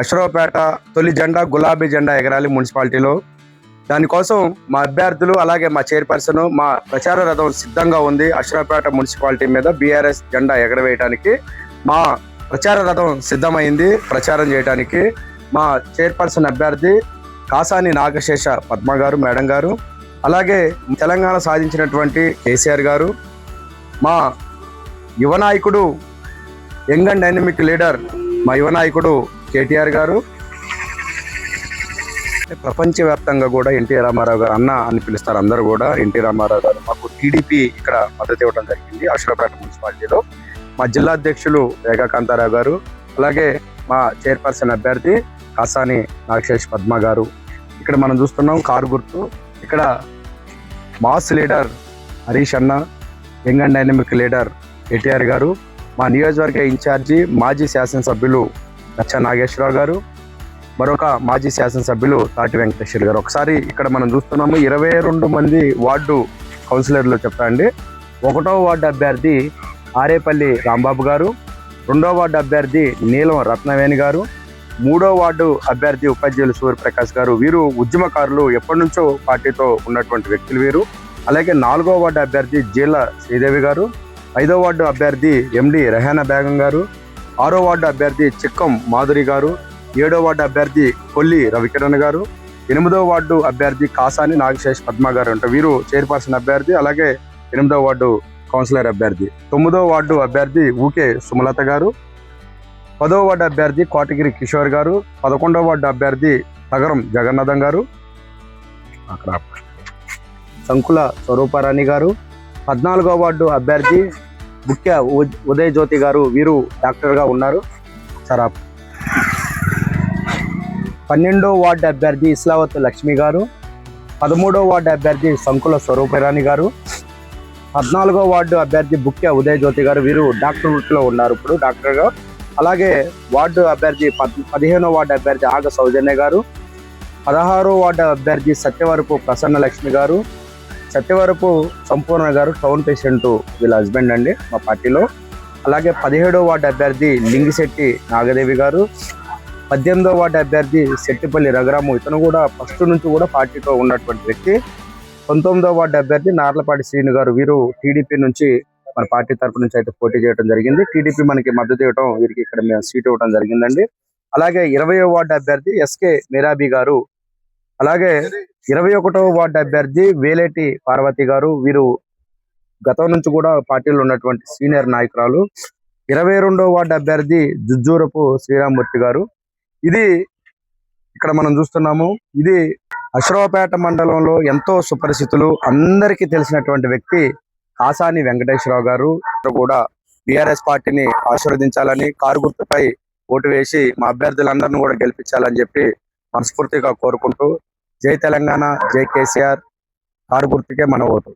అశ్వరావుపేట తొలి జెండా గులాబీ జెండా ఎగరాలి మున్సిపాలిటీలో. దానికోసం మా అభ్యర్థులు అలాగే మా చైర్పర్సన్ మా ప్రచార రథం సిద్ధంగా ఉంది. అశ్వరావుపేట మున్సిపాలిటీ మీద బీఆర్ఎస్ జెండా ఎగరవేయడానికి మా ప్రచార రథం సిద్ధమైంది. ప్రచారం చేయడానికి మా చైర్పర్సన్ అభ్యర్థి కాసాని నాగశేష పద్మ గారు మేడం గారు అలాగే తెలంగాణ సాధించినటువంటి కేసీఆర్ గారు మా యువ నాయకుడు యంగ్ అండ్ డైనమిక్ లీడర్ మా యువనాయకుడు కేటీఆర్ గారు. ప్రపంచవ్యాప్తంగా కూడా ఎన్టీ రామారావు గారు అన్న అని పిలుస్తారు అందరూ కూడా. ఎన్టీ రామారావు గారు మాకు టీడీపీ ఇక్కడ మద్దతు ఇవ్వడం జరిగింది. అశ్వరపేట మున్సిపాలిటీలో. మా జిల్లా అధ్యక్షులు రేఖాకాంతారావు గారు అలాగే మా చైర్పర్సన్ అభ్యర్థి కాసాని నాగశేష్ పద్మ గారు. ఇక్కడ మనం చూస్తున్నాం కారు గుర్తు. ఇక్కడ మాస్ లీడర్ హరీష్ అన్న young and dynamic leader KTR గారు. మా నియోజకవర్గ ఇన్ఛార్జి మాజీ శాసనసభ్యులు లచ్చ నాగేశ్వరరావు గారు మరొక మాజీ శాసనసభ్యులు తాటి వెంకటేశ్వర్ గారు. ఒకసారి ఇక్కడ మనం చూస్తున్నాము ఇరవై రెండు మంది వార్డు కౌన్సిలర్లు చెప్తా అండి. ఒకటో వార్డు అభ్యర్థి ఆరేపల్లి రాంబాబు గారు రెండో వార్డు అభ్యర్థి నీలం రత్నవేణి గారు మూడో వార్డు అభ్యర్థి ఉపాధ్యాయులు సూర్యప్రకాష్ గారు. వీరు ఉద్యమకారులు ఎప్పటి నుంచో పార్టీతో ఉన్నటువంటి వ్యక్తులు వీరు. అలాగే నాలుగో వార్డు అభ్యర్థి జీల శ్రీదేవి గారు ఐదో వార్డు అభ్యర్థి ఎండి రెహానా బేగం గారు ఆరో వార్డు అభ్యర్థి చిక్కం మాధురి గారు ఏడో వార్డు అభ్యర్థి కొల్లి రవికిరణ్ గారు ఎనిమిదో వార్డు అభ్యర్థి కాసాని నాగశేష్ పద్మ గారు అంటే వీరు చైర్పర్సన్ అభ్యర్థి అలాగే ఎనిమిదో వార్డు కౌన్సిలర్ అభ్యర్థి. తొమ్మిదో వార్డు అభ్యర్థి ఊకే సుమలత గారు పదో వార్డు అభ్యర్థి కోటగిరి కిషోర్ గారు పదకొండో వార్డు అభ్యర్థి తగరం జగన్నాథం గారు అక్కడ సంకుల స్వరూపారాణి గారు పద్నాలుగో వార్డు అభ్యర్థి ముఖ్య ఉ- ఉదయ్ జ్యోతి గారు వీరు డాక్టర్గా ఉన్నారు. సార్ పన్నెండో వార్డు అభ్యర్థి ఇస్లావత్ లక్ష్మి గారు పదమూడో వార్డు అభ్యర్థి సంకుల స్వరూపరాణి గారు పద్నాలుగో వార్డు అభ్యర్థి బుక్య ఉదయ్ జ్యోతి గారు వీరు డాక్టర్ వృత్తిలో ఉన్నారు ఇప్పుడు డాక్టర్గా అలాగే వార్డు అభ్యర్థి పద్ పదిహేనో వార్డు అభ్యర్థి ఆగ సౌజన్య గారు పదహారో వార్డు అభ్యర్థి సత్యవరపు ప్రసన్న లక్ష్మి గారు సత్యవరపు సంపూర్ణ గారు టౌన్ పేషెంట్ వీళ్ళ హస్బెండ్ అండి మా పార్టీలో. అలాగే పదిహేడో వార్డు అభ్యర్థి లింగిశెట్టి నాగదేవి గారు పద్దెనిమిదో వార్డు అభ్యర్థి శెట్టిపల్లి రఘురాము. ఇతను కూడా ఫస్ట్ నుంచి కూడా పార్టీతో ఉన్నటువంటి వ్యక్తి. పంతొమ్మిదో వార్డు అభ్యర్థి నార్లపాటి శ్రీను గారు. వీరు టీడీపీ నుంచి మన పార్టీ తరపు నుంచి అయితే పోటీ చేయడం జరిగింది. టీడీపీ మనకి మద్దతు ఇవ్వడం వీరికి ఇక్కడ మేము సీట్ ఇవ్వడం జరిగిందండి. అలాగే ఇరవయో వార్డు అభ్యర్థి ఎస్కే మీరాబి గారు అలాగే ఇరవై ఒకటవ వార్డు అభ్యర్థి వేలేటి పార్వతి గారు వీరు గతం నుంచి కూడా పార్టీలో ఉన్నటువంటి సీనియర్ నాయకురాలు. ఇరవై రెండవ వార్డు అభ్యర్థి జుజ్జూరపు శ్రీరామూర్తి గారు. ఇది ఇక్కడ మనం చూస్తున్నాము. ఇది అశ్రవపేట మండలంలో ఎంతో సుపరిచితులు అందరికీ తెలిసినటువంటి వ్యక్తి కాసాని వెంకటేశ్వరరావు గారు. కూడా బీఆర్ఎస్ పార్టీని ఆశీర్వదించాలని కారు గుర్తుపై ఓటు వేసి మా అభ్యర్థులందరినీ కూడా గెలిపించాలని చెప్పి మనస్ఫూర్తిగా కోరుకుంటూ జై తెలంగాణ జై కేసీఆర్. కారు గుర్తుకే మన ఓటు.